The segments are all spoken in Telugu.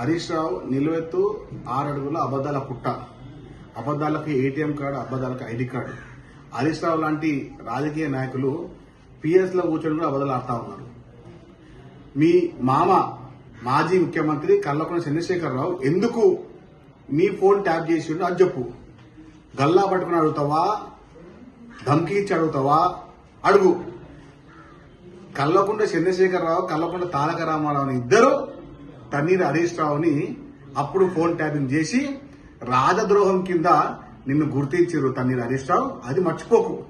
హరీష్ రావు నిలువెత్తు ఆరు అడుగుల అబద్దాల పుట్ట. అబద్దాలకు ఏటీఎం కార్డు అబద్దాలకు ఐడి కార్డు. హరీష్ రావు లాంటి రాజకీయ నాయకులు పిఎస్లో కూర్చొని కూడా అబద్దాలు ఆడుతూ ఉన్నారు. మీ మామ మాజీ ముఖ్యమంత్రి కల్లకొండ చంద్రశేఖరరావు ఎందుకు మీ ఫోన్ ట్యాప్ చేసిండు అది చెప్పు. గల్లా పట్టుకుని అడుగుతావా? ధమ్కి ఇచ్చి అడుగుతావా? అడుగు. కల్లకుండ చంద్రశేఖరరావు కల్లకుండ తారక రామారావు ఇద్దరు తన్నీరు హరీష్ రావుని అప్పుడు ఫోన్ ట్యాపింగ్ చేసి రాజద్రోహం కింద నిన్ను గుర్తించారు తన్నీర్ హరీష్ రావు అది మర్చిపోకు.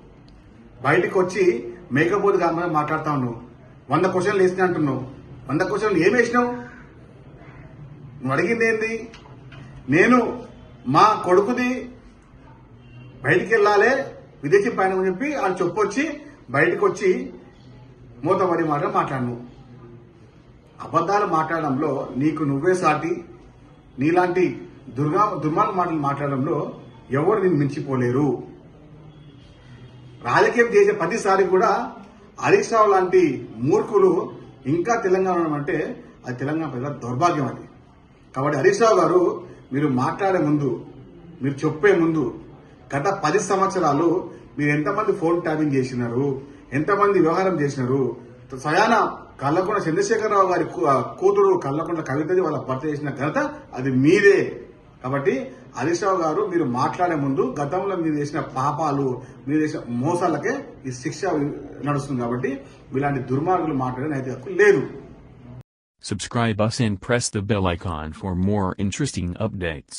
బయటకు వచ్చి మేకపోతు కామని మాట్లాడుతా ఉన్నావు. వంద క్వశ్చన్లు వేసినా అంటున్నావు. వంద క్వశ్చన్లు ఏం వేసినావు? నువ్వు అడిగింది ఏంది? నేను మా కొడుకుది బయటికి వెళ్ళాలి విదేశీ పయనం అని చెప్పి ఆయన చెప్పొచ్చి బయటకు వచ్చి మూతబడి మాట మాట్లాడినావు. అబద్ధాలు మాట్లాడడంలో నీకు నువ్వే సాటి. నీలాంటి దుర్గా దుర్మార్గ మాటలు మాట్లాడడంలో ఎవరు నిన్ను మించిపోలేరు. రాజకీయం చేసే ప్రతిసారి కూడా హరీష్ రావు లాంటి మూర్ఖులు ఇంకా తెలంగాణ అంటే అది తెలంగాణ ప్రజల దౌర్భాగ్యం అది. కాబట్టి హరీష్ రావు గారు మీరు మాట్లాడే ముందు మీరు చెప్పే ముందు గత పది సంవత్సరాలు మీరు ఎంతమంది ఫోన్ ట్యాపింగ్ చేసినారు ఎంతమంది వ్యవహారం చేసినారు సయాన కల్లకొండ చంద్రశేఖరరావు గారి కూతురు కల్లకొండ కవితది వాళ్ళ భర్త చేసిన ఘనత అది మీదే కాబట్టి హరీష్ రావు గారు మీరు మాట్లాడే ముందు గతంలో మీరు చేసిన పాపాలు మీరు చేసిన మోసాలకే ఈ శిక్ష నడుస్తుంది కాబట్టి ఇలాంటి దుర్మార్గులు మాట్లాడే నైతిక హక్కు లేదు Subscribe us and press the bell icon for more interesting updates.